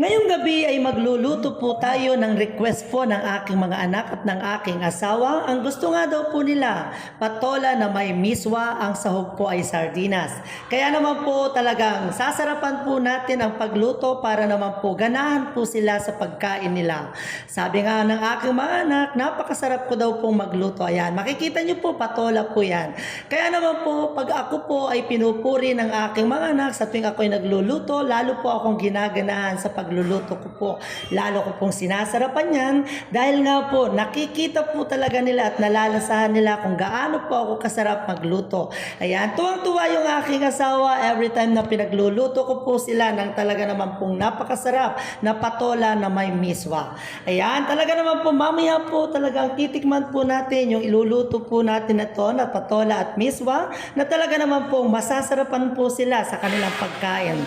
Ngayong gabi ay magluluto po tayo ng request po ng aking mga anak at ng aking asawa. Ang gusto nga daw po nila, patola na may miswa, ang sahog po ay sardinas. Kaya naman po talagang sasarapan po natin ang pagluto para naman po ganahan po sila sa pagkain nila. Sabi nga ng aking mga anak, napakasarap ko daw pong magluto. Ayan, makikita niyo po, patola po yan. Kaya naman po, pag ako po ay pinupuri ng aking mga anak sa tuwing ako ay nagluluto, lalo po akong ginaganahan sa pagluluto ko po. Lalo ko pong sinasarapan yan dahil nga po nakikita po talaga nila at nalalasahan nila kung gaano po ako kasarap magluto. Ayan, tuwang-tuwa yung aking asawa every time na pinagluluto ko po sila ng talaga naman pong napakasarap na patola na may miswa. Ayan, talaga naman po mamaya po talagang titikman po natin yung iluluto po natin na to na patola at miswa na talaga naman po masasarapan po sila sa kanilang pagkain.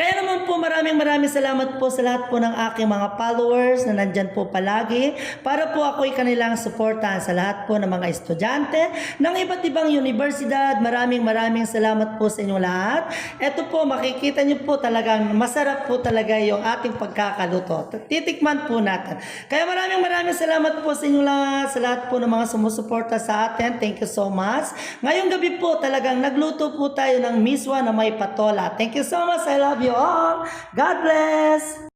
Kaya naman po maraming maraming salamat po sa lahat po ng aking mga followers na nandyan po palagi para po ako'y kanilang suportahan sa lahat po ng mga estudyante ng iba't ibang universidad. Maraming maraming salamat po sa inyong lahat. Ito po makikita niyo po talagang masarap po talaga yung ating pagkakaluto. Titikman po natin. Kaya maraming maraming salamat po sa inyong lahat, sa lahat po ng mga sumusuporta sa atin. Thank you so much. Ngayong gabi po talagang nagluto po tayo ng miswa na may patola. Thank you so much. I love you all. God bless.